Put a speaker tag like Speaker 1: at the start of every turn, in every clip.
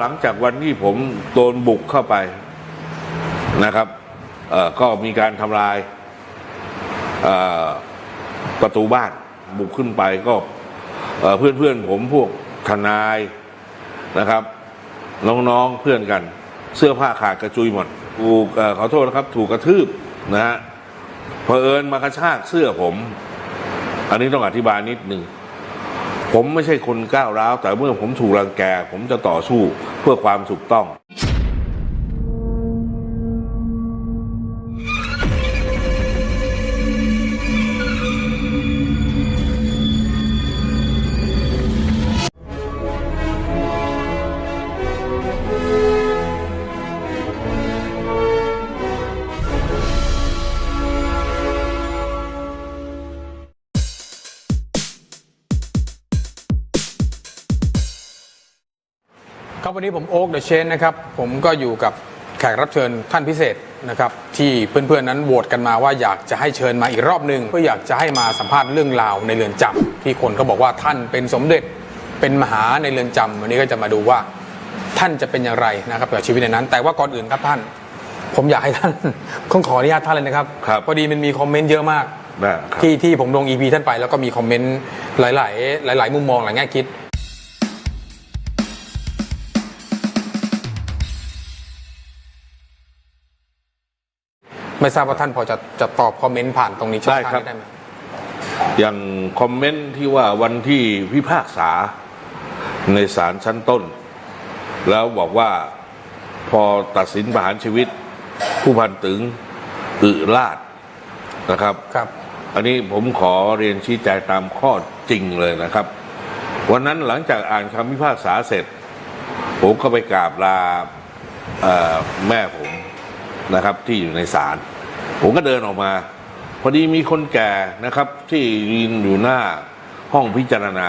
Speaker 1: หลังจากวันที่ผมโดนบุกเข้าไปนะครับก็มีการทำลายประตูบ้านบุกขึ้นไปก็เพื่อนๆผมพวกทนายนะครับ น้องๆเพื่อนกัน เสื้อผ้าขาดกระจุยหมดถูกอขอโทษนะครับ ถูกกระทืบนะฮะเผอิญมากระชากเสื้อผม อันนี้ต้องอธิบายนิดหนึ่ง ผมไม่ใช่คนก้าวร้าวแต่เมื่อผมถูกรังแก ผมจะต่อสู้เพื่อความถูกต้อง
Speaker 2: ครับวันนี้ผมโอ๊กเดอะเชนนะครับผมก็อยู่กับแขกรับเชิญท่านพิเศษนะครับที่เพื่อนๆนั้นโหวตกันมาว่าอยากจะให้เชิญมาอีกรอบหนึ่งเพื่ออยากจะให้มาสัมภาษณ์เรื่องราวในเรือนจำที่คนก็บอกว่าท่านเป็นสมเด็จเป็นมหาในเรือนจำวันนี้ก็จะมาดูว่าท่านจะเป็นอย่างไรนะครับกับชีวิตในนั้น แต่ว่าก่อนอื่นครับท่าน ผมอยากให้ท่าน ต้องขออนุญาตท่านเลยนะครับ
Speaker 1: ครับ
Speaker 2: พอดีมันมีคอมเมนต์เยอะมาก
Speaker 1: นะครับ
Speaker 2: ที่ที่ผมลง EP ท่านไปแล้วก็มีคอมเมนต์หลาย ๆ หลาย ๆ มุมมองหลายแง่คิด ไม่ทราบว่าท่านพอจะจะตอบคอมเมนต์ผ่านตรงนี้ช่อง
Speaker 1: ได้
Speaker 2: ทาง
Speaker 1: ครับ
Speaker 2: นี้ได้ไหม
Speaker 1: อย่างคอมเมนต์ที่ว่าวันที่พิพากษาในศาลชั้นต้น แล้วบอกว่าพอตัดสินประหารชีวิต ผู้พันตึงอึลาดนะครับ
Speaker 2: ครับ
Speaker 1: อันนี้ผมขอเรียนชี้แจงตามข้อจริงเลยนะครับ วันนั้นหลังจากอ่านคำพิพากษาเสร็จ ผมก็ไปกราบลาเอ่อแม่ผม นะครับ ที่อยู่ในศาลผมก็เดินออกมา พอดีมีคนแก่นะครับ ที่ยืนอยู่หน้าห้องพิจารณา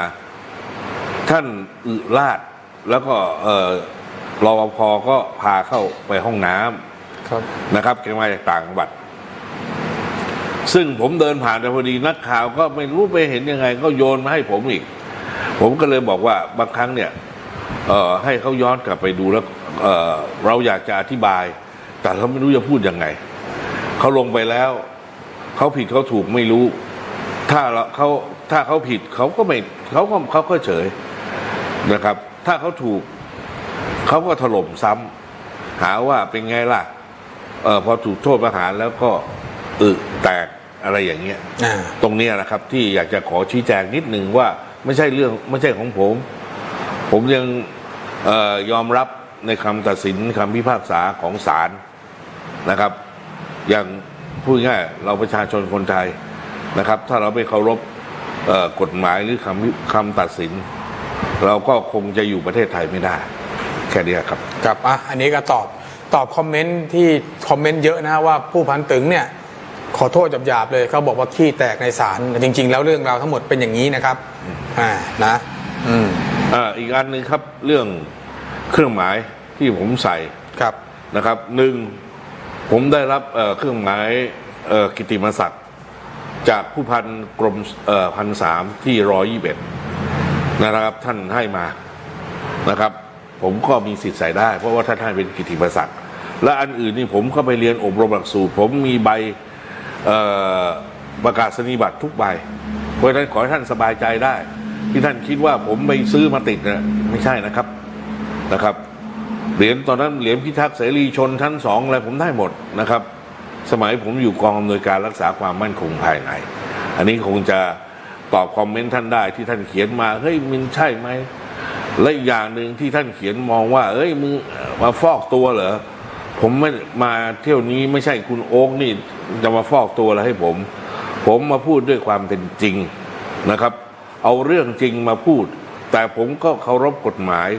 Speaker 1: ท่านอึลาดแล้วก็เอ่อรอปภก็พาเข้าไปห้องน้ำ
Speaker 2: ครับ
Speaker 1: นะครับแกมาจากต่างจังหวัด ซึ่งผมเดินผ่านไปพอดีนักข่าวก็ไม่รู้ไปเห็นยังไง ก็โยนมาให้ผมอีก ผมก็เลยบอกว่าบางครั้งเนี่ยเอ่อให้เขาย้อนกลับไปดูแล้วเอ่อเราอยากจะอธิบาย แต่เราไม่รู้จะพูดยังไง เขาลงไปแล้ว เขาผิดเขาถูกไม่รู้ ถ้าเราเขาถ้าเขาผิดเขาก็ไม่เขาก็เขาก็เฉยนะครับ ถ้าเขาถูกเขาก็ถล่มซ้ำหาว่าเป็นไงล่ะเออพอถูกโทษประหารแล้วก็อึแตกอะไรอย่างเงี้ย
Speaker 2: อ่า
Speaker 1: ตรงเนี้ยนะครับที่อยากจะขอชี้แจงนิดหนึ่งว่าไม่ใช่เรื่องไม่ใช่ของผม ผมยังเออยอมรับในคำตัดสินคำพิพากษาของศาล นะครับ อย่างพูดง่ายๆเราประชาชนคนไทยนะครับ ถ้าเราไม่เคารพเอ่อกฎหมายหรือคำพิคำตัดสิน เราก็คงจะอยู่ประเทศไทยไม่ได้ แค่เนี้ยครับ
Speaker 2: ครับอะอันนี้ก็ตอบตอบคอมเมนต์ที่คอมเมนต์เยอะนะว่าผู้พันตึงเนี่ยขอโทษหยาบๆเลยเขาบอกว่าขี้แตกในศาลแต่จริง ๆ แล้วเรื่องราวทั้งหมดเป็นอย่างนี้นะครับอ่านะอืม
Speaker 1: อ่าอีกอันหนึ่งครับเรื่องเครื่องหมายที่ผมใส่
Speaker 2: ครับ
Speaker 1: นะครับหนึ่ง ผมได้รับเครื่องหมายกิติมศักดิ์จากผู้พันกรมพันสามที่ร้อยยี่สิบนะครับท่านให้มานะครับ ผมก็มีสิทธิ์ใส่ได้ เพราะว่าท่านให้เป็นกิติมศักดิ์และอันอื่นนี่ผมก็ไปเรียนอบรมหลักสูตร ผมมีใบประกาศนียบัตรทุกใบ เพราะฉะนั้นขอให้ท่านสบายใจได้ ที่ท่านคิดว่าผมไปซื้อมาติดนะไม่ใช่นะครับนะครับ เหรียญตอนนั้นเหรียญพิทักษ์เสรีชนชั้นสองอะไรผมได้หมดนะครับ สมัยผมอยู่กองอำนวยการรักษาความมั่นคงภายใน อันนี้คงจะตอบคอมเมนต์ท่านได้ที่ท่านเขียนมาเฮ้ยมันใช่ไหมและอีกอย่างหนึ่งที่ท่านเขียนมองว่า เอ้ยมึงมาฟอกตัวเหรอผมไม่มาเที่ยวนี้ไม่ใช่คุณโอ๊กนี่จะมาฟอกตัวอะไรให้ผม ผมมาพูดด้วยความเป็นจริงนะครับ เอาเรื่องจริงมาพูด แต่ผมก็เคารพกฎหมาย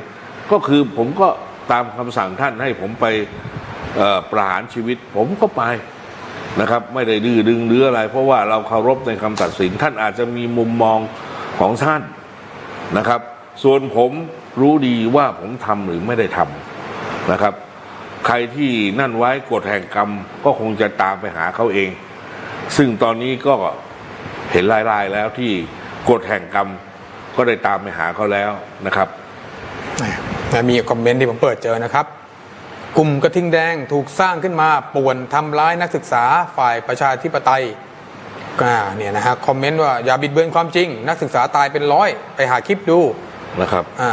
Speaker 1: ก็คือผมก็ ตามคำสั่งท่านให้ผมไปประหารชีวิต ผมก็ไปนะครับ ไม่ได้ดื้อดึงหรืออะไร เพราะว่าเราเคารพในคำตัดสิน ท่านอาจจะมีมุมมองของท่านนะครับ ส่วนผมรู้ดีว่าผมทำหรือไม่ได้ทำนะครับ ใครที่นั่นไว้กฎแห่งกรรมก็คงจะตามไปหาเขาเอง ซึ่งตอนนี้ก็เห็นรายๆแล้วที่กฎแห่งกรรมก็ได้ตามไปหาเขาแล้วนะครับ
Speaker 2: มีคอมเมนต์ที่ผมเปิดเจอนะครับ กลุ่มกระทิงแดงถูกสร้างขึ้นมาป่วนทำร้ายนักศึกษาฝ่ายประชาธิปไตยอ่าเนี่ยนะฮะคอมเมนต์ว่าอย่าบิดเบือนความจริง นักศึกษาตายเป็นร้อยไปหาคลิปดู
Speaker 1: นะครับ
Speaker 2: อ่า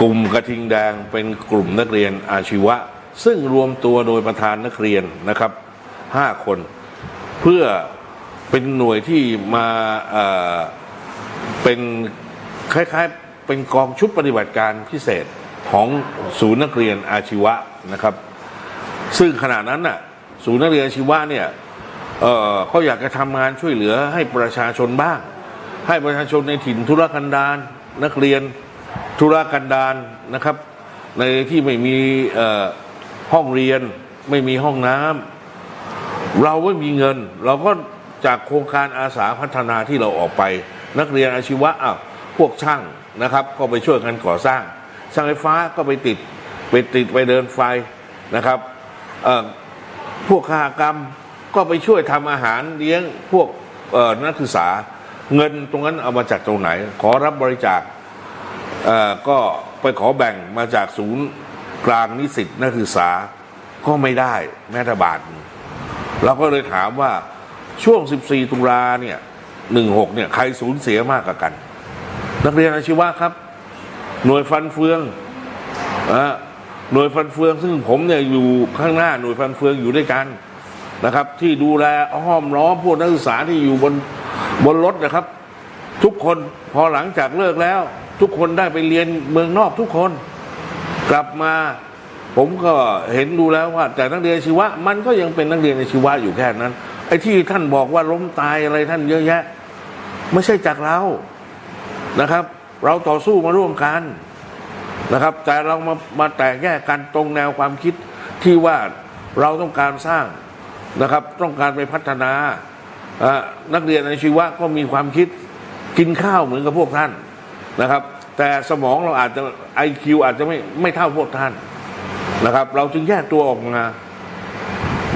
Speaker 1: กลุ่มกระทิงแดงเป็นกลุ่มนักเรียนอาชีวะ ซึ่งรวมตัวโดยประธานนักเรียนนะครับห้าคน เพื่อเป็นหน่วยที่มาเอ่อเป็นคล้ายๆเป็นกองชุดปฏิบัติการพิเศษ ของศูนย์นักเรียนอาชีวะนะครับ ซึ่งขณะนั้นน่ะศูนย์นักเรียนอาชีวะเนี่ยเออเขาอยากจะทำงานช่วยเหลือให้ประชาชนบ้าง ให้ประชาชนในถิ่นธุรกันดารนักเรียนธุรกันดารนะครับ ในที่ไม่มีห้องเรียนไม่มีห้องน้ำเราไม่มีเงิน เราก็จากโครงการอาสาพัฒนาที่เราออกไป นักเรียนอาชีวะอะพวกช่างนะครับ ก็ไปช่วยกันก่อสร้าง ช่างไฟฟ้าก็ไปติดไปติดไปเดินไฟนะครับพวกคหกรรมก็ไปช่วยทำอาหารเลี้ยงพวกนักศึกษาเงินตรงนั้นเอามาจากตรงไหน ขอรับบริจาคก็ไปขอแบ่งมาจากศูนย์กลางนิสิตนักศึกษาก็ไม่ได้แม้แต่บาทเราก็เลยถามว่าช่วง 14 ตุลาเนี่ย 16 เนี่ย ใครสูญเสียมากกว่ากัน นักเรียนอาชีวะครับ หน่วยฟันเฟืองอ่าหน่วยฟันเฟือง ซึ่งผมเนี่ยอยู่ข้างหน้าหน่วยฟันเฟืองอยู่ด้วยกันนะครับ ที่ดูแลห้อมล้อมพวกนักศึกษาที่อยู่บนบนรถนะครับ ทุกคนพอหลังจากเลิกแล้ว ทุกคนได้ไปเรียนเมืองนอกทุกคน กลับมา ผมก็เห็นดูแล้วว่า แต่นักเรียนชีวะ มันก็ยังเป็นนักเรียนอาชีวะอยู่แค่นั้นไอ้ที่ท่านบอกว่าล้มตายอะไรท่านเยอะแยะ ไม่ใช่จากเรานะครับ เราต่อสู้มาร่วมกันนะครับ แต่เรามามาแตกแยกกันตรงแนวความคิดที่ว่าเราต้องการสร้างนะครับ ต้องการไปพัฒนาอ่านักเรียนอาชีวะก็มีความคิดกินข้าวเหมือนกับพวกท่านนะครับ แต่สมองเราอาจจะไอคิวอาจจะไม่ไม่เท่าพวกท่านนะครับ เราจึงแยกตัวออกมา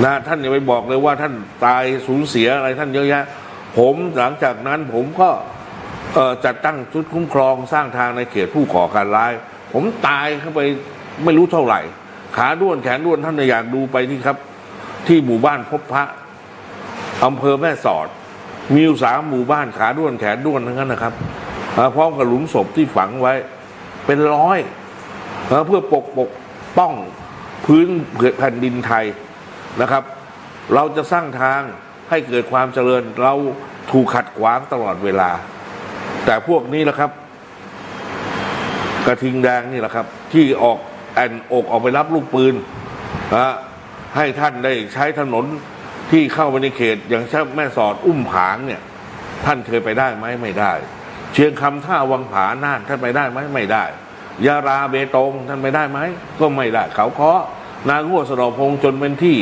Speaker 1: นะท่านอย่าไปบอกเลยว่าท่านตายสูญเสียอะไรท่านเยอะแยะ ผมหลังจากนั้นผมก็ จัดตั้งชุดคุ้มครองสร้างทางในเขตผู้ก่อการร้าย ผมตายเข้าไปไม่รู้เท่าไหร่ ขาด้วนแขนด้วนท่านอยากดูไปที่ครับ ที่หมู่บ้านพบพระอำเภอแม่สอด มีอยู่สามหมู่บ้านขาด้วนแขนด้วนทั้งนั้นนะครับพร้อมกับหลุมศพที่ฝังไว้ เป็นร้อยเพื่อปกปกป้องพื้นแผ่นดินไทยนะครับ เราจะสร้างทางให้เกิดความเจริญเราถูกขัดขวางตลอดเวลา แต่พวกนี้แหละครับ กระทิงแดงนี่แหละครับ ที่ออกแอนอกออกไปรับลูกปืนนะให้ท่านได้ใช้ถนนที่เข้าไปในเขต อย่างเช่นแม่สอดอุ้มผางเนี่ย ท่านเคยไปได้ไหมไม่ได้ เชียงคำท่าวังผาน่านท่านไปได้ไหมไม่ได้ยาราเบตงท่านไปได้ไหมก็ไม่ได้ เขาเคาะนางวัวสระพงจนเป็นที่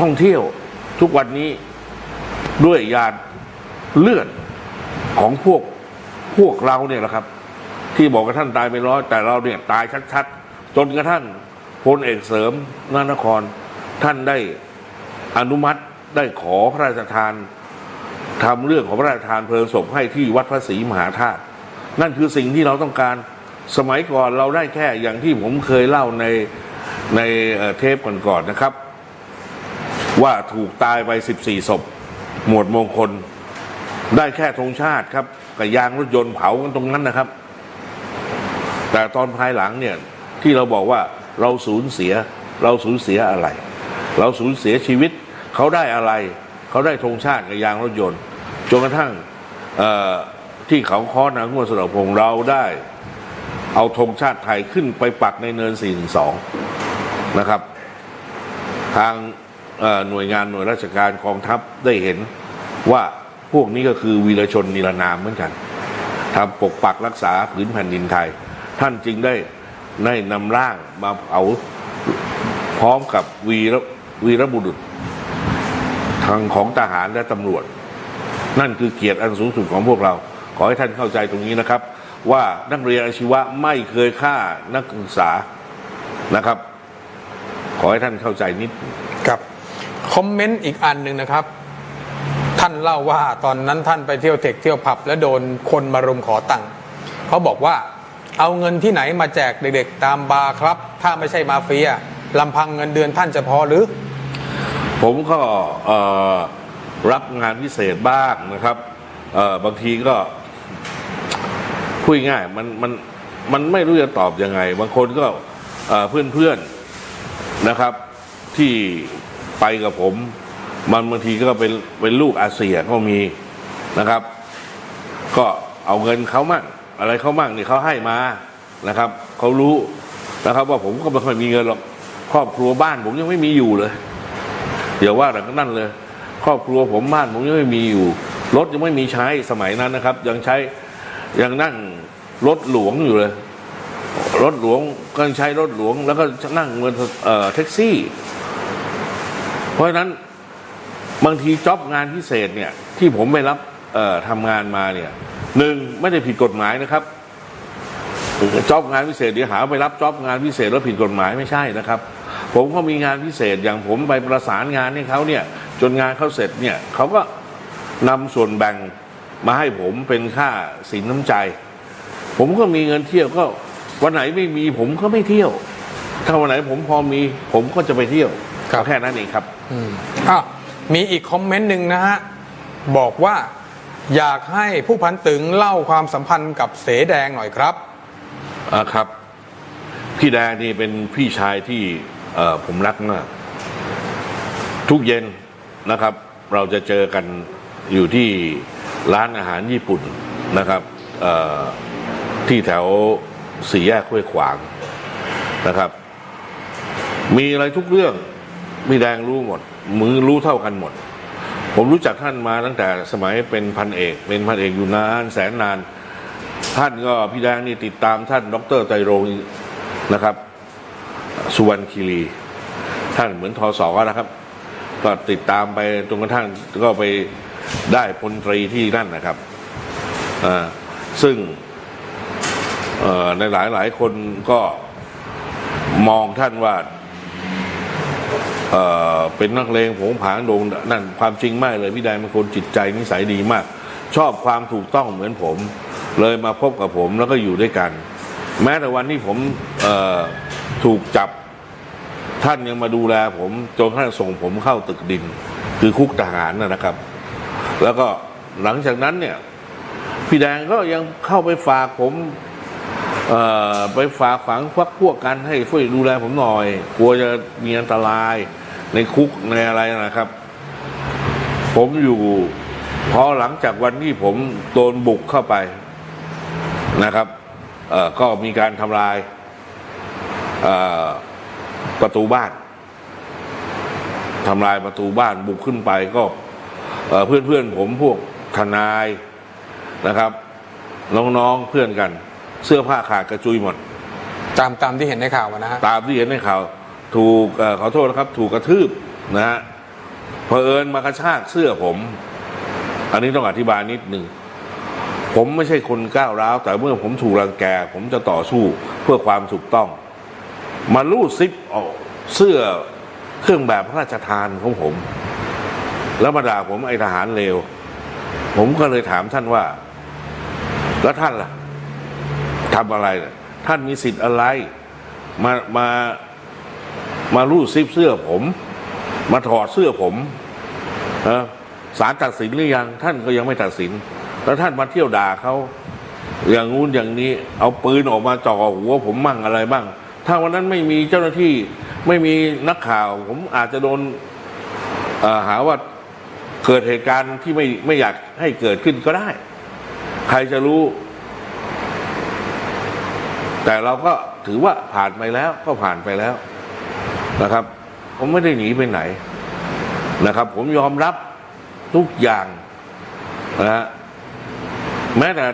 Speaker 1: ท่องเที่ยวทุกวันนี้ด้วยยานเลือด ของพวกพวกเราเนี่ยแหละครับ ที่บอกว่าท่านตายไปร้อยแต่เราเนี่ยตายชัดๆ จนกระทั่งพลเอกเสริมนานคร ท่านได้อนุมัติได้ขอพระราชทานทำเรื่องของพระราชทานเพลิงศพให้ที่วัดพระศรีมหาธาตุนั่นคือสิ่งที่เราต้องการสมัยก่อนเราได้แค่อย่างที่ผมเคยเล่าในในเอ่อเทปก่อนๆนะครับ ว่าถูกตายไป 14ศพหมวดมงคล ได้แค่ธงชาติครับกับยางรถยนต์เผากันตรงนั้นนะครับ แต่ตอนภายหลังเนี่ยที่เราบอกว่าเราสูญเสีย เราสูญเสียอะไร เราสูญเสียชีวิต เขาได้อะไร เขาได้ธงชาติกับยางรถยนต์จนกระทั่งที่เขาค้อนางวสระพงศ์เราได้ เอาธงชาติไทยขึ้นไปปักในเนิน 412 นะครับ ทางหน่วยงานหน่วยราชการกองทัพได้เห็นว่า พวกนี้ก็คือวีรชนนิรนามเหมือนกันทำปกปักรักษาผืนแผ่นดินไทย ท่านจึงได้ได้นำร่างมาเผาพร้อมกับวีรวีรบุรุษทางของทหารและตำรวจ นั่นคือเกียรติอันสูงสุดของพวกเรา ขอให้ท่านเข้าใจตรงนี้นะครับ ว่านักเรียนอาชีวะไม่เคยฆ่านักศึกษานะครับ ขอให้ท่านเข้าใจนิด
Speaker 2: ครับคอมเมนต์อีกอันหนึ่งนะครับ ท่านเล่าว่าตอนนั้นท่านไปเที่ยวเทคเที่ยวผับ แล้วโดนคนมารุมขอตังค์เขาบอกว่าเอาเงินที่ไหนมาแจกเด็กๆตามบาร์ครับ ถ้าไม่ใช่มาเฟียลำพังเงินเดือนท่านจะพอหรือ
Speaker 1: ผมก็รับงานพิเศษบ้างนะครับบางทีก็พูดง่ายมันมันมันไม่รู้จะตอบยังไง บางคนก็เพื่อนเพื่อนๆนะครับที่ไปกับผม มันบางทีก็เป็นเป็นลูกอาเซียก็มีนะครับ ก็เอาเงินเขามั่งอะไรเขามั่งนี่เขาให้มานะครับเขารู้นะครับ ว่าผมก็ไม่ค่อยมีเงินหรอกครอบครัวบ้านผมยังไม่มีอยู่เลยเดี๋ยวว่าแต่ก็นั่นเลย ครอบครัวผมบ้านผมยังไม่มีอยู่รถยังไม่มีใช้สมัยนั้นนะครับ ยังใช้ยังนั่งรถหลวงอยู่เลย รถหลวงก็ใช้รถหลวง แล้วก็นั่งเงินเอ่อแท็กซี่ เพราะฉะนั้น บางทีจ็อบงานพิเศษเนี่ยที่ผมไปรับเอ่อทำงานมาเนี่ยหนึ่งไม่ได้ผิดกฎหมายนะครับจ็อบงานพิเศษเดี๋ยวหาไปรับจ็อบงานพิเศษแล้วผิดกฎหมายไม่ใช่นะครับ ผมก็มีงานพิเศษอย่างผมไปประสานงานให้เขาเนี่ยจนงานเขาเสร็จเนี่ยเขาก็นำส่วนแบ่งมาให้ผมเป็นค่าสินน้ำใจ ผมก็มีเงินเที่ยวก็วันไหนไม่มีผมก็ไม่เที่ยว ถ้าวันไหนผมพอมีผมก็จะไปเที่ยว
Speaker 2: ครับ
Speaker 1: ก็แค่นั้นเองครับ
Speaker 2: อะ มีอีกคอมเมนต์หนึ่งนะฮะ บอกว่าอยากให้ผู้พันตึงเล่าความสัมพันธ์กับเสแดงหน่อยครับ
Speaker 1: อ่าครับ พี่แดงนี่เป็นพี่ชายที่เอ่อผมรักมาก ทุกเย็นนะครับ เราจะเจอกันอยู่ที่ร้านอาหารญี่ปุ่นนะครับเอ่อที่แถวสี่แยกห้วยขวางนะครับ มีอะไรทุกเรื่องพี่แดงรู้หมด มือรู้เท่ากันหมด ผมรู้จักท่านมาตั้งแต่สมัยเป็นพันเอก เป็นพันเอกอยู่นานแสนนาน ท่านก็พี่แดงนี่ติดตามท่านดรไตรรงนะครับ สุวรรณคีรี ท่านเหมือนทศนะครับ ก็ติดตามไปจนกระทั่งก็ไปได้พลตรีที่นั่นนะครับซึ่งในหลายหลายๆคนก็มองท่านว่า เป็นนักเลงผงผางโดงนั่นความจริงไม่เลยพี่แดงเป็นคนจิตใจนิสัยดีมาก ชอบความถูกต้องเหมือนผม เลยมาพบกับผมแล้วก็อยู่ด้วยกัน แม้แต่วันที่ผมถูกจับท่านยังมาดูแลผมจนทั่งส่งผมเข้าตึกดิน คือคุกทหารนะครับ แล้วก็หลังจากนั้นเนี่ยพี่แดงก็ยังเข้าไปฝากผมไปฝากฝังพักพวกกันให้ช่วยดูแลผมหน่อย กลัวจะมีอันตราย ในคุกในอะไรนะครับ ผมอยู่พอหลังจากวันที่ผมโดนบุกเข้าไปนะครับเอ่อก็มีการทำลายเอ่อประตูบ้านทำลายประตูบ้านบุกขึ้นไปก็เพื่อนเพื่อนๆผมพวกทนายนะครับ น้องๆเพื่อนกัน เสื้อผ้าขาดกระจุยหมด
Speaker 2: ตามตามที่เห็นในข่าวอะนะฮะ
Speaker 1: ตามที่เห็นในข่าว ถูกขอโทษนะครับ ถูกกระทืบนะฮะเผอิญมากระชากเสื้อผม อันนี้ต้องอธิบายนิดหนึ่งผมไม่ใช่คนก้าวร้าว แต่เมื่อผมถูกรังแก ผมจะต่อสู้เพื่อความถูกต้อง มาลูดซิปออกเสื้อเครื่องแบบพระราชทานของผม แล้วมาด่าผมไอทหารเลวผมก็เลยถามท่านว่า แล้วท่านล่ะทำอะไร ท่านมีสิทธิ์อะไร มามา มาลูดซิปเสื้อผม มาถอดเสื้อผมนะศาลตัดสินหรือยัง ท่านก็ยังไม่ตัดสิน แล้วท่านมาเที่ยวด่าเขาอย่างงู้นอย่างนี้ เอาปืนออกมาจ่อหัวผมมั่งอะไรบ้าง ถ้าวันนั้นไม่มีเจ้าหน้าที่ไม่มีนักข่าว ผมอาจจะโดนหาว่าเกิดเหตุการณ์ที่ไม่ไม่อยากให้เกิดขึ้นก็ได้ ใครจะรู้ แต่เราก็ถือว่าผ่านไปแล้วก็ผ่านไปแล้ว นะครับ ผมไม่ได้หนีไปไหนนะครับ ผมยอมรับทุกอย่างนะฮะแม้แต่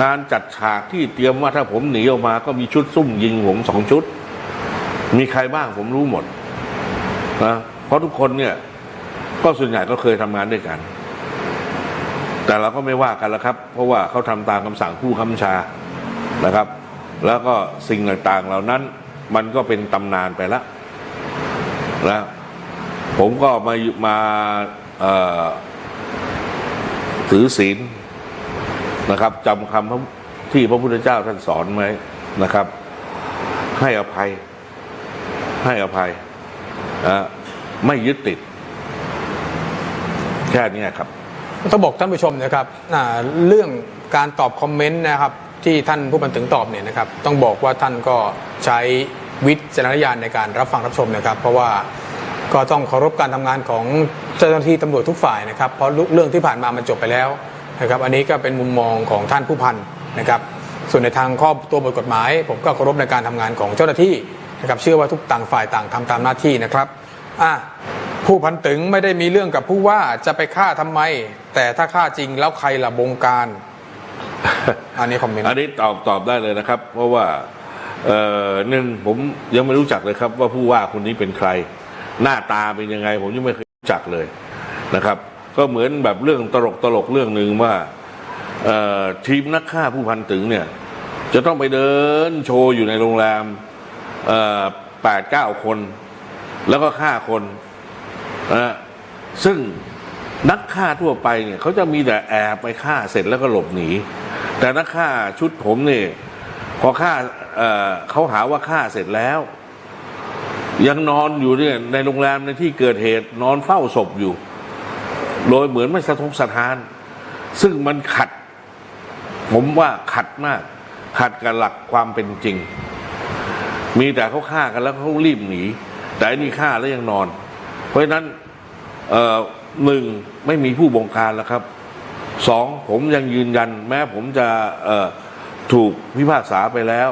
Speaker 1: การจัดฉากที่เตรียมว่าถ้าผมหนีออกมาก็มีชุดซุ่มยิงผมสองชุด มีใครบ้างผมรู้หมดนะเพราะทุกคนเนี่ยก็ส่วนใหญ่ก็เคยทำงานด้วยกัน แต่เราก็ไม่ว่ากันแล้วครับ เพราะว่าเขาทำตามคำสั่งผู้คำชานะครับ แล้วก็สิ่งต่างๆเหล่านั้น มันก็เป็นตำนานไปแล้วนะผมก็มามาเอ่อถือศีลนะครับจำคำที่พระพุทธเจ้าท่านสอนไว้นะครับ ให้อภัย ให้อภัยอะไม่ยึดติด แค่นี้ครับ
Speaker 2: ต้องบอกท่านผู้ชมนะครับเรื่องการตอบคอมเมนต์นะครับ ที่ท่านผู้บันทึงตอบเนี่ยนะครับ ต้องบอกว่าท่านก็ใช้ วิจารณญาณในการรับฟังรับชมนะครับ เพราะว่าก็ต้องเคารพการทำงานของเจ้าหน้าที่ตำรวจทุกฝ่ายนะครับ เพราะเรื่องที่ผ่านมามันจบไปแล้วนะครับ อันนี้ก็เป็นมุมมองของท่านผู้พันนะครับ ส่วนในทางข้อตัวบทกฎหมาย ผมก็เคารพในการทำงานของเจ้าหน้าที่นะครับ เชื่อว่าทุกต่างฝ่ายต่างทำตามหน้าที่นะครับอะผู้พันตึงไม่ได้มีเรื่องกับผู้ว่าจะไปฆ่าทำไม แต่ถ้าฆ่าจริงแล้วใครล่ะบงการ อันนี้คอมเมนต์
Speaker 1: อันนี้ตอบตอบได้เลยนะครับ เพราะว่า เอ่อหนึ่งผมยังไม่รู้จักเลยครับ ว่าผู้ว่าคนนี้เป็นใคร หน้าตาเป็นยังไง ผมยังไม่เคยรู้จักเลยนะครับ ก็เหมือนแบบเรื่องตลกตลกเรื่องหนึ่งว่าทีมนักฆ่าผู้พันตึงเนี่ยจะต้องไปเดินโชว์อยู่ในโรงแรมแปดเก้าคน แล้วก็ฆ่าคนนะซึ่งนักฆ่าทั่วไปเนี่ยเขาจะมีแต่แอบไปฆ่าเสร็จแล้วก็หลบหนี แต่นักฆ่าชุดผมเนี่ย พอฆ่าเเขาหาว่าฆ่าเสร็จแล้ว ยังนอนอยู่เนี่ยในโรงแรมในที่เกิดเหตุนอนเฝ้าศพอยู่ โดยเหมือนไม่สะทกสะทาน ซึ่งมันขัด ผมว่าขัดมาก ขัดกับหลักความเป็นจริง มีแต่เขาฆ่ากันแล้วเขารีบหนี แต่อันนี้ฆ่าแล้วยังนอน เพราะฉะนั้นหนึ่งไม่มีผู้บงการแล้วครับสองผมยังยืนยัน แม้ผมจะ ถูกพิพากษาไปแล้ว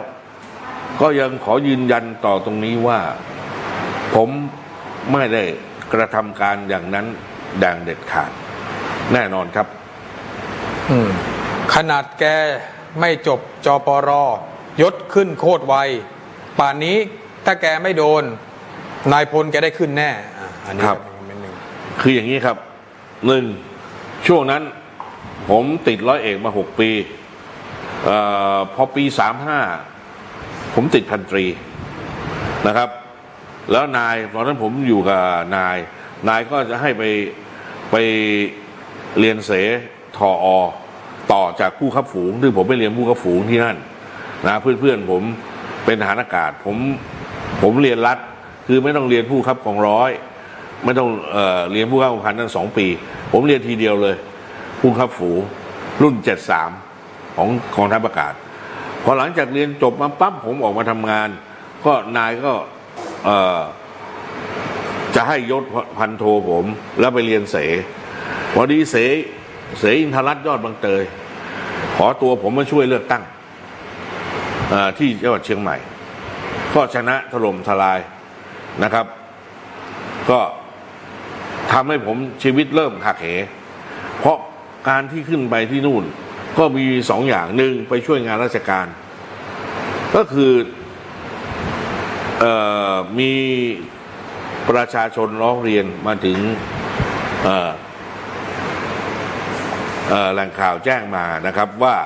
Speaker 1: ก็ยังขอยืนยันต่อตรงนี้ว่า ผมไม่ได้กระทำการอย่างนั้นอย่างเด็ดขาด แน่นอนครับ
Speaker 2: อืมขนาดแกไม่จบจปรยศขึ้นโคตรไว ป่านนี้ถ้าแกไม่โดน นายพลแกได้ขึ้นแน่อะอันนี้
Speaker 1: ครับ
Speaker 2: ก็เป็นคอมเมนต์หนึ่ง
Speaker 1: คืออย่างนี้ครับหนึ่งช่วงนั้น ผมติดร้อยเอกมาหกปีเออพอปีสามห้าผมติดพันตรีนะครับ แล้วนายตอนนั้นผมอยู่กับนาย นายก็จะให้ไปไปเรียนเสทออต่อจากผู้ขับฝูงซึ่งผมไปเรียนผู้ขับฝูงที่นั่นนะเพื่อนๆผมเป็นทหารอากาศผมผมเรียนรัฐคือไม่ต้องเรียนผู้ขับของร้อยไม่ต้องเออเรียนผู้ขับของพันตั้งสองปี ผมเรียนทีเดียวเลย ผู้ขับฝูงรุ่นเจ็ดสาม ของกองทัพอากาศพอหลังจากเรียนจบมาปั๊บผมออกมาทำงาน ก็นายก็จะให้ยศพันโทผม แล้วไปเรียนเส พอดีเสเสอินทรัตยอดบางเตย ขอตัวผมมาช่วยเลือกตั้งที่จังหวัดเชียงใหม่ ก็ชนะถล่มทลายนะครับ ก็ทำให้ผมชีวิตเริ่มหักเหเพราะการที่ขึ้นไปที่นู่น ก็มีสองอย่างหนึ่งไปช่วยงานราชการ ก็คือออมีประชาชนร้องเรียนมาถึงแหล่งข่าวแจ้งมานะครับว่า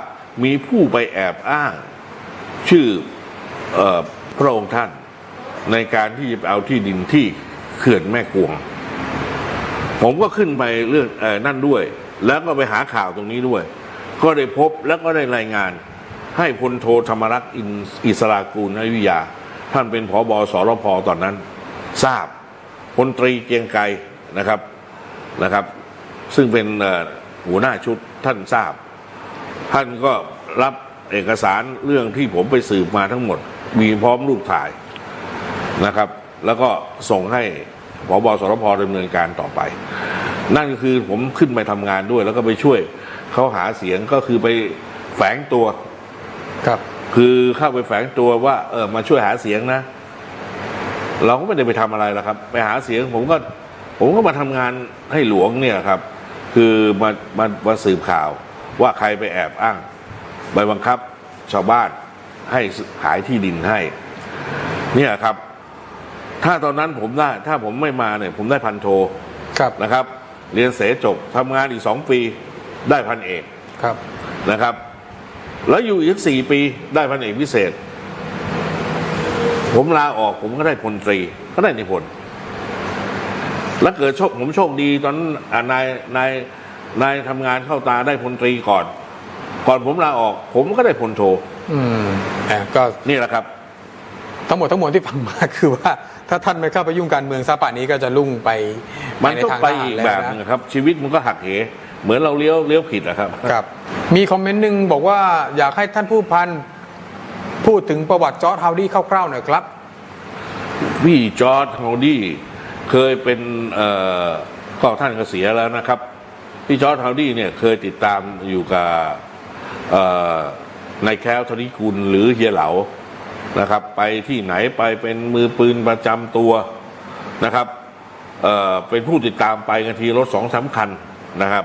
Speaker 1: มีผู้ไปแอบอ้าง ชื่ออพระองค์ท่าน ในการที่จะเอาที่ดินที่เขื่อนแม่กวง ผมก็ขึ้นไปเรื่องอนั่นด้วย แล้วก็ไปหาข่าวตรงนี้ด้วย ก็ได้พบแล้วก็ได้รายงาน ให้พลโทธรรมรักษ์อิสรากูลนวิยา ท่านเป็นผอบอสรพตอนนั้น ทราบพลตรีเกียงไกรนะครับนะครับ ซึ่งเป็นหัวหน้าชุดท่านทราบ ท่านก็รับเอกสารเรื่องที่ผมไปสืบมาทั้งหมด มีพร้อมรูปถ่ายนะครับ แล้วก็ส่งให้พบสรพดำเนินการต่อไป นั่นคือผมขึ้นไปทำงานด้วยแล้วก็ไปช่วย เขาหาเสียงก็คือไปแฝงตัว
Speaker 2: ครับ
Speaker 1: คือเข้าไปแฝงตัวว่าเออมาช่วยหาเสียงนะ เราก็ไม่ได้ไปทำอะไรหรอกครับ ไปหาเสียงผมก็ผมก็มาทำงานให้หลวงเนี่ยครับ คือมามามาสืบข่าวว่าใครไปแอบอ้างไปบังคับชาวบ้านให้ขายที่ดินให้ เนี่ยครับ ถ้าตอนนั้นผมได้ ถ้าผมไม่มาเนี่ย ผมได้พันโท
Speaker 2: ครับ
Speaker 1: นะครับ เรียนเสจบทำงานอีกสองปี ได้พันเอก
Speaker 2: ครับ
Speaker 1: นะครับ แล้วอยู่อีกสี่ปีได้พันเอกพิเศษ ผมลาออกผมก็ได้พลตรี ก็ได้ในพลแล้วเกิดโชคผมโชคดีตอนนั้นอ่านายนายนายทำงานเข้าตาได้พลตรีก่อน ก่อนผมลาออก ผมก็ได้พลโท
Speaker 2: อืมอะก็
Speaker 1: นี่แหละครับ
Speaker 2: ทั้งหมดทั้งมวลที่ฟังมาคือว่า ถ้าท่านไม่เข้าไปยุ่งการเมืองซะป่านนี้ก็จะลุ่งไป
Speaker 1: มัน
Speaker 2: ใน
Speaker 1: ต้อง
Speaker 2: ทาง
Speaker 1: ไป
Speaker 2: ทหาร
Speaker 1: อีก
Speaker 2: ล้ว
Speaker 1: แบบหนึง
Speaker 2: นะ
Speaker 1: ครับ ชีวิตมันก็หักเห เหมือนเราเลี้ยวเลี้ยวผิดอะครับ
Speaker 2: ครับ มีคอมเมนต์หนึ่งบอกว่าอยากให้ท่านผู้พันพูดถึงประวัติจอร์ดฮาวดี้คร่าวๆหน่อยครับ
Speaker 1: พี่จอร์ดฮาวดี้เคยเป็นเอ่อก็ท่านก็เสียแล้วนะครับ พี่จอร์ดฮาวดี้เนี่ยเคยติดตามอยู่กับเอ่อนายแคลธนิกุลหรือเฮียเหลานะครับ ไปที่ไหนไปเป็นมือปืนประจำตัวนะครับเอ่อเป็นผู้ติดตามไปกันทีรถสองสามคันนะครับ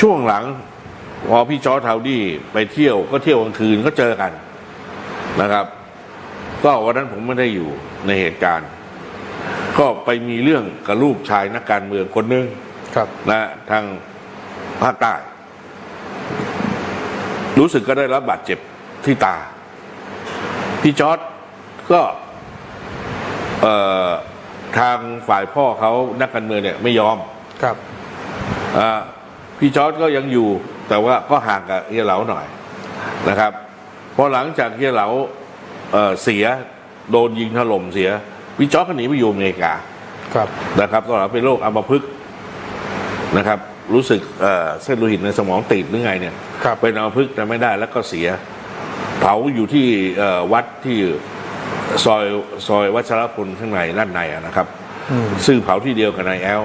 Speaker 1: ช่วงหลังพอพี่จอร์ดฮาวดี้ไปเที่ยวก็เที่ยวกลางคืนก็เจอกันนะครับ ก็วันนั้นผมไม่ได้อยู่ในเหตุการณ์ ก็ไปมีเรื่องกับลูกชายนักการเมืองคนหนึ่ง
Speaker 2: ครับ
Speaker 1: นะทางภาคใต้รู้สึกก็ได้รับบาดเจ็บที่ตา พี่จอร์ดก็เอ่อทางฝ่ายพ่อเขานักการเมืองเนี่ยไม่ยอม
Speaker 2: ครับ
Speaker 1: อ่า พี่จอร์ดก็ยังอยู่ แต่ว่าก็ห่างกับเฮียเหลาหน่อยนะครับพอหลังจากเฮียเหลาเอ่อเสียโดนยิงถล่มเสีย พี่จอร์ดก็หนีไปอยู่อเมริกา
Speaker 2: ครับ
Speaker 1: นะครับตอนหลังเป็นโรคอัมพฤกษ์นะครับ รู้สึกเอ่อเส้นโลหิตในสมองตีบหรือไงเนี่ย
Speaker 2: ครับ
Speaker 1: เป็นอัมพฤกษ์แต่ไม่ได้แล้วก็เสีย เผาอยู่ที่เอ่อวัดที่ซอยซอยวัชรพลข้างในด้านในอะนะครับ
Speaker 2: อืม
Speaker 1: ซึ่งเผาที่เดียวกับนายแอล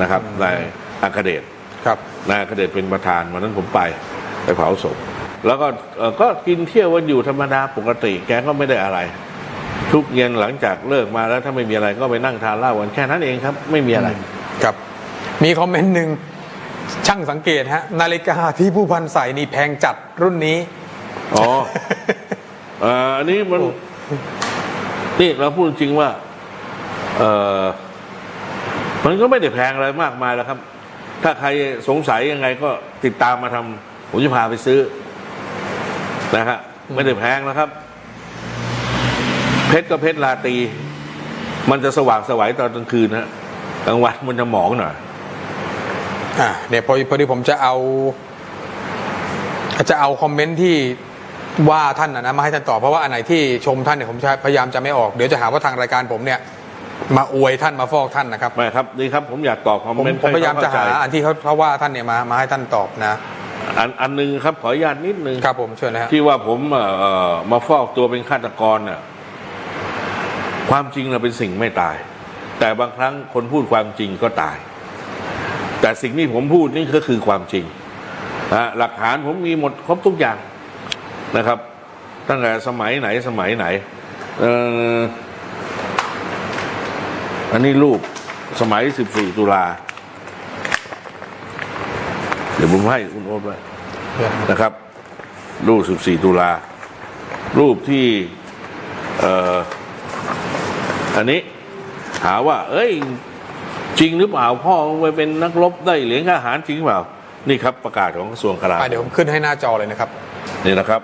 Speaker 1: นะครับนายอัคเดช
Speaker 2: ครับ
Speaker 1: นายอัคเดชเป็นประธานวันนั้นผมไปไปเผาศพแล้วก็เอ่อก็กินเที่ยววันอยู่ธรรมดาปกติ แกก็ไม่ได้อะไร ทุกเย็นหลังจากเลิกมาแล้วถ้าไม่มีอะไรก็ไปนั่งทานเหล้ากันแค่นั้นเองครับ ไม่มีอะไร
Speaker 2: ครับ มีคอมเมนต์หนึ่งช่างสังเกตฮะ นาฬิกาที่ผู้พันใส่นี่แพงจัดรุ่นนี้
Speaker 1: อ๋อเอ่ออันนี้มันนี่เราพูดจริงว่า เออมันก็ไม่ได้แพงอะไรมากมายแล้วครับ ถ้าใครสงสัยยังไงก็ติดตามมาทำผมจะพาไปซื้อนะฮะไม่ได้แพงแล้วครับ เพชรก็เพชรลาตรีมันจะสว่างสวัยตอนกลางคืนฮะกลางวันมันจะหมองหน่อย
Speaker 2: อ่าเนี่ยพอพอดีผมจะเอาจะเอาคอมเมนต์ที่ว่าท่านนะนะมาให้ท่านตอบเพราะว่าอันไหนที่ชมท่านเนี่ยผมจะพยายามจะไม่ออกเดี๋ยวจะหาว่าทางรายการผมเนี่ย มาอวยท่านมาฟอกท่านนะครับ
Speaker 1: ไม่ครับดีครับผมอยากตอบคอม
Speaker 2: ผม
Speaker 1: เมนต์
Speaker 2: ผมพยายามจะหา
Speaker 1: ให้เข้
Speaker 2: อันที่เขาเขาว่าท่านเนี่ยมามาให้ท่านตอบนะ
Speaker 1: อันอันหนึงครับขออนุญาตนิดนึง
Speaker 2: ครับผมเชิญนะฮะ
Speaker 1: ที่ว่าผมเอ่อเอ่อมาฟอกตัวเป็นฆาตกรน่ะความจริงเราเป็นสิ่งไม่ตาย แต่บางครั้งคนพูดความจริงก็ตาย แต่สิ่งที่ผมพูดนี่ก็คือความจริงนะหลักฐานผมมีหมดครบทุกอย่างนะครับ ตั้งแต่สมัยไหนสมัยไหนเอ่อ อันนี้รูปสมัย 14 ตุลา เดี๋ยวผมให้คุณโอ๊ตไว้นะครับ รูป 14 ตุลา รูปที่เอ่ออันนี้หาว่า เอ้ย จริงหรือเปล่าพ่อไปเป็นนักรบได้เหรียญทหารจริงหรือเปล่า นี่ครับประกาศของกระทรวงกลาโห
Speaker 2: อะเดี๋ยว
Speaker 1: ม
Speaker 2: ผมขึ้นให้หน้าจอเลยนะครับ
Speaker 1: นี่นะครับ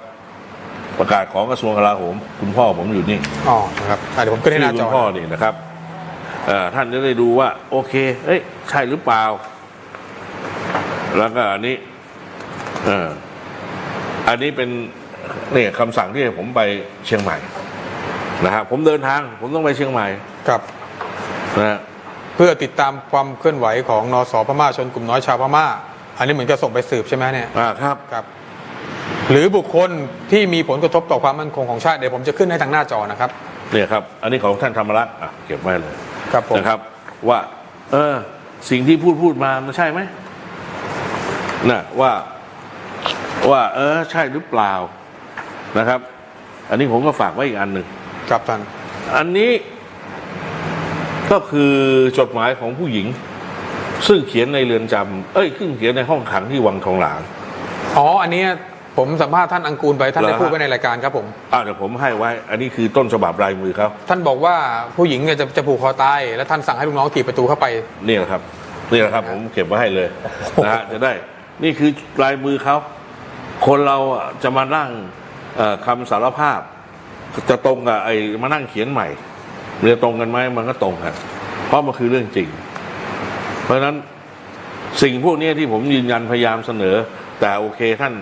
Speaker 1: ประกาศของกระทรวงกลาโหม คุณพ่อผมอยู่นี่
Speaker 2: อ๋อนะครับอะเดี๋ยวผมขึ้นให้หน้าจ
Speaker 1: คุ
Speaker 2: อ
Speaker 1: ณพ่อนี่นะครับเอ่อ ท่านจะได้ดูว่า โอเค เอ้ย ใช่หรือเปล่า แล้วก็อันนี้เอออันนี้เป็นเนี่ยคำสั่งที่ให้ผมไปเชียงใหม่นะฮะผมเดินทาง ผมต้องไปเชียงใหม่
Speaker 2: ครับ
Speaker 1: นะฮะ
Speaker 2: เพื่อติดตามความเคลื่อนไหวของนสพม่าชนกลุ่มน้อยชาวพม่า อันนี้เหมือนกับส่งไปสืบใช่ไหมเนี่ย
Speaker 1: อ่าครับ
Speaker 2: ครับ หรือบุคคลที่มีผลกระทบต่อความมั่นคงของชาติเดี๋ยวผมจะขึ้นให้ทางหน้าจอนะครับ
Speaker 1: เนี่ยครับ อันนี้ของท่านธรรมรักษ์อะเก็บไว้เลย
Speaker 2: ครับผม
Speaker 1: นะครับ ว่า เออ สิ่งที่พูดพูดมามันใช่ไหมนะว่าว่า เออ ใช่หรือเปล่านะครับ อันนี้ผมก็ฝากไว้อีกอันหนึ่ง
Speaker 2: ครับท่าน
Speaker 1: อันนี้ก็คือจดหมายของผู้หญิง ซึ่งเขียนในเรือนจำเอ้ยซึ่งเขียนในห้องขังที่วังทองหลาง
Speaker 2: อ๋อ อันเนี้ย ผมสัมภาษณ์ท่านอังกูลไปท่านได้
Speaker 1: เหรอฮะ
Speaker 2: พูดไว้ในรายการครับผม
Speaker 1: อ่าเดี๋ยวผมให้ไว้ อันนี้คือต้นฉบับลายมือเขา
Speaker 2: ท่านบอกว่าผู้หญิงเนี่ยจะจะผูกคอตาย แล้วท่านสั่งให้ลูกน้องถีบประตูเข้าไป
Speaker 1: นี่แหละครับนี่แหละครับ ผมเก็บไว้ให้เลยนะฮะจะได้นี่คือลายมือเขาคนเราอะจะมานั่งเอ่อคำสารภาพ จะตรงกับไอ้มานั่งเขียนใหม่เรือตรงกันไหมมันก็ตรงกันเพราะมันคือเรื่องจริง เพราะฉะนั้นสิ่งพวกนี้ที่ผมยืนยันพยายามเสนอ แต่โอเคท่าน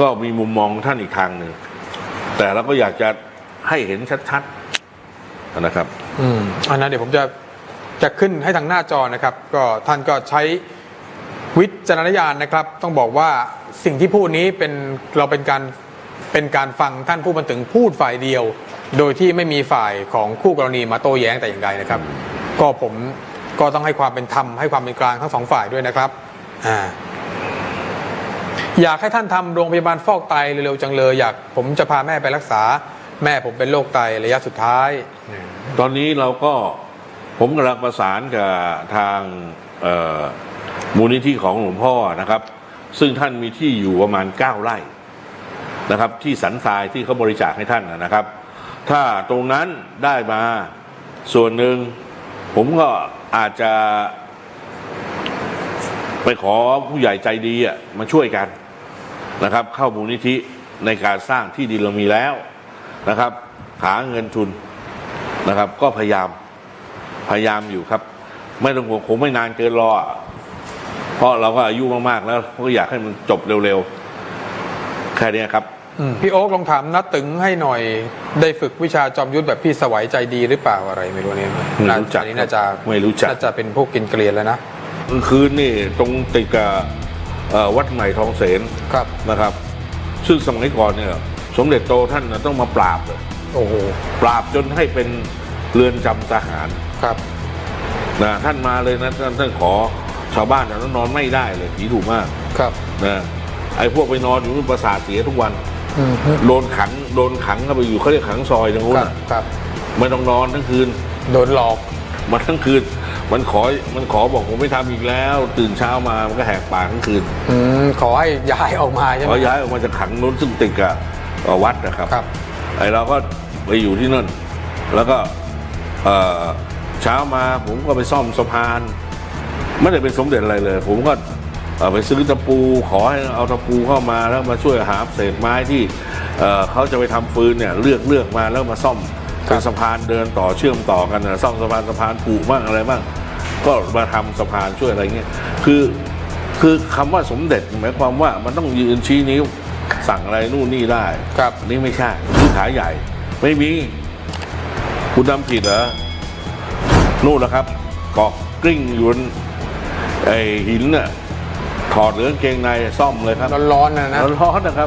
Speaker 1: ก็มีมุมมองของท่านอีกทางหนึ่ง แต่เราก็อยากจะให้เห็นชัดๆนะครับ
Speaker 2: อืมอันนั้นเดี๋ยวผมจะจะขึ้นให้ทางหน้าจอนะครับ ก็ท่านก็ใช้วิจารณญาณนะครับ ต้องบอกว่าสิ่งที่พูดนี้เป็นเราเป็นการเป็นการฟังท่านผู้บันถึงพูดฝ่ายเดียว โดยที่ไม่มีฝ่ายของคู่กรณีมาโต้แย้งแต่อย่างใดนะครับ ก็ผมก็ต้องให้ความเป็นธรรมให้ความเป็นกลางทั้งสองฝ่ายด้วยนะครับอ่า อยากให้ท่านทำโรงพยาบาลฟอกไตเร็วๆจังเลยอยากผมจะพาแม่ไปรักษา แม่ผมเป็นโรคไตระยะสุดท้าย
Speaker 1: ตอนนี้เราก็ผมกำลังประสานกับทางมูลนิธิของหลวงพ่อนะครับ ซึ่งท่านมีที่อยู่ประมาณ 9 ไร่นะครับ ที่สันทรายที่เขาบริจาคให้ท่านนะครับ ถ้าตรงนั้นได้มาส่วนหนึ่งผมก็อาจจะ ไปขอผู้ใหญ่ใจดีอะมาช่วยกันนะครับ เข้ามูลนิธิในการสร้างที่ดินเรามีแล้วนะครับ หาเงินทุนนะครับ ก็พยายามพยายามอยู่ครับ ไม่ต้องห่วงคงไม่นานเกินรออะเพราะเราก็อายุมากๆแล้วก็อยากให้มันจบเร็วๆแค่เนี้ยครับ
Speaker 2: พี่โอ๊คลองถามนัดตึงให้หน่อยได้ฝึกวิชาจอมยุทธแบบพี่สวัยใจดีหรือเปล่าอะไรไม่รู้เนี่ย
Speaker 1: ไม่รู้จัก
Speaker 2: อันนี้น่าจะ
Speaker 1: ไม่รู้จัก
Speaker 2: น่าจะเป็นพวกกินเกลียนแล้วนะ
Speaker 1: กลางคืนนี่ตรงติดกับเอ่อวัดใหม่ทองเสน
Speaker 2: ครับ
Speaker 1: นะครับ ซึ่งสมัยก่อนเนี่ย สมเด็จโตท่านน่ะต้องมาปราบเลย
Speaker 2: โอ้โห
Speaker 1: ปราบจนให้เป็นเรือนจำทหาร
Speaker 2: ครับ
Speaker 1: นะท่านมาเลยนะท่านท่านขอชาวบ้านแถวนั้นนอนไม่ได้เลยผีดุมาก
Speaker 2: ครับ
Speaker 1: นะไอ้พวกไปนอนอยู่นู่นประสาทเสียทุกวัน
Speaker 2: อืม
Speaker 1: โดนขังโดนขังเข้าไปอยู่เขาเรียกขังซอยตรงนู้
Speaker 2: คนรับ
Speaker 1: น่ะ
Speaker 2: ครับ
Speaker 1: ไม่ต้องนอนทั้งคืน
Speaker 2: โดนหลอก
Speaker 1: มาทั้งคืน มันขอมันขอบอกผมไม่ทำอีกแล้ว ตื่นเช้ามามันก็แหกปากทั้งคืน
Speaker 2: อืมขอให้ย้ายออกมาใช่ไห
Speaker 1: ข
Speaker 2: ม
Speaker 1: อย้ายออกมาจากขังนู้นซึ่งติดกับเอ่อวัดนะครับ
Speaker 2: ครับ
Speaker 1: ไอ้เราก็ไปอยู่ที่นั่น แล้วก็เอ่อเช้ามาผมก็ไปซ่อมสะพาน ไม่ได้เป็นสมเด็จอะไรเลย ผมก็เอ่อไปซื้อตะปูขอให้เอาตะปูเข้ามาแล้วมาช่วยหาเศษไม้ที่เอ่อเขาจะไปทำฟืนเนี่ยเลือกเลือกมาแล้วมาซ่อม เป็นสะพานเดินต่อเชื่อมต่อกันนะซ่อมสะพานสะพานผูกบ้างอะไรบ้างก็มาทำสะพานช่วยอะไรเงี้ยคือคือคำว่าสมเด็จหมายความว่ามันต้องยืนชี้นิ้วสั่งอะไรนู่นนี่ได้
Speaker 2: ครับ
Speaker 1: อันนี่ไม่ใช่คือขายใหญ่ ไม่มี คุณทำผิดเหรอนู่นแหละครับเกาะกลิ้งอยู่บนไอหินน่ะถอดเหลือกางเกงในซ่อมเลยครับ
Speaker 2: ร้อนๆนะนะ
Speaker 1: ร้อนๆนะครับ